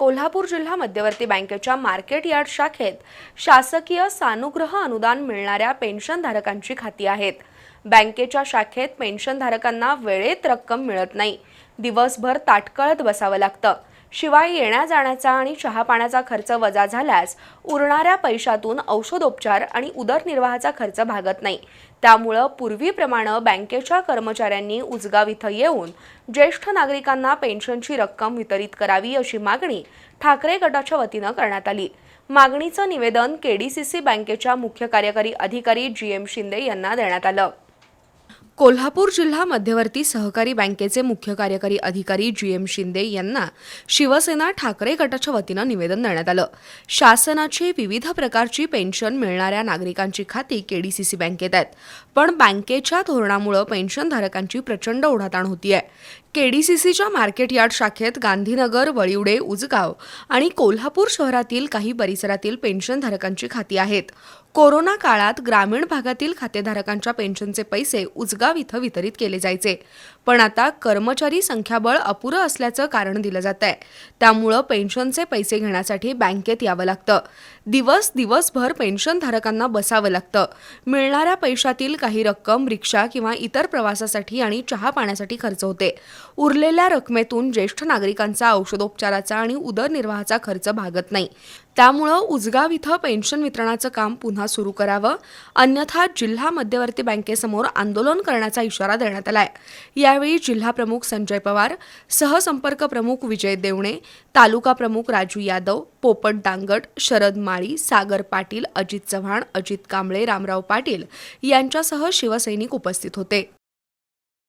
कोल्हापूर जिल्हा मध्यवर्ती बँकेच्या मार्केट यार्ड शाखेत शासकीय सानुग्रह अनुदान मिळणाऱ्या पेन्शनधारकांची खाती आहेत. बँकेच्या शाखेत पेन्शनधारकांना वेळेत रक्कम मिळत नाही. दिवसभर ताटकळत बसावं लागतं. शिवाय येण्या जाण्याचा आणि चहापाण्याचा खर्च वजा झाल्यास उरणाऱ्या पैशातून औषधोपचार आणि उदरनिर्वाहाचा खर्च भागत नाही. त्यामुळं पूर्वीप्रमाणे बँकेच्या कर्मचाऱ्यांनी उजगाव इथं येऊन ज्येष्ठ नागरिकांना पेन्शनची रक्कम वितरित करावी अशी मागणी ठाकरे गटाच्या वतीनं करण्यात आली. मागणीचं निवेदन केडीसीसी बँकेच्या मुख्य कार्यकारी अधिकारी जी एम शिंदे यांना देण्यात आलं. कोल्हापूर जिल्हा मध्यवर्ती सहकारी बँकेचे मुख्य कार्यकारी अधिकारी जी एम शिंदे यांना शिवसेना ठाकरे गटाच्या वतीनं निवेदन देण्यात आलं. शासनाची विविध प्रकारची पेन्शन मिळणाऱ्या नागरिकांची खाती केडीसीसी बँकेत आहेत. पण बँकेच्या धोरणामुळं पेन्शनधारकांची प्रचंड ओढाताण होतीये. केडीसीसीच्या मार्केट यार्ड शाखेत गांधीनगर वळिवडे उजगाव आणि कोल्हापूर शहरातील काही परिसरातील पेन्शनधारकांची खाती आहेत. कोरोना काळात ग्रामीण भागातील खातेधारकांच्या पेन्शनचे पैसे उजगाव इथं वितरित केले जायचे. पण आता कर्मचारी संख्याबळ अपुरं असल्याचं कारण दिलं जात आहे त्यामुळं पेन्शनचे पैसे घेण्यासाठी बँकेत यावं लागतं. दिवस दिवसभर पेन्शनधारकांना बसावं लागतं. मिळणाऱ्या पैशातील काही रक्कम रिक्षा किंवा इतर प्रवासासाठी आणि चहा पाण्यासाठी खर्च होते. उरलेल्या रकमेतून ज्येष्ठ नागरिकांचा औषधोपचाराचा आणि उदरनिर्वाहाचा खर्च भागत नाही. त्यामुळं उजगाव इथं पेन्शन वितरणाचं काम पुन्हा सुरू करावं अन्यथा जिल्हा मध्यवर्ती बँकेसमोर आंदोलन करण्याचा इशारा देण्यात आलाय. यावेळी जिल्हा प्रमुख संजय पवार सहसंपर्क प्रमुख विजय देवणे तालुका प्रमुख राजू यादव पोपट दांगट शरद माळी सागर पाटील अजित चव्हाण अजित कांबळे रामराव पाटील यांच्यासह शिवसैनिक उपस्थित होते.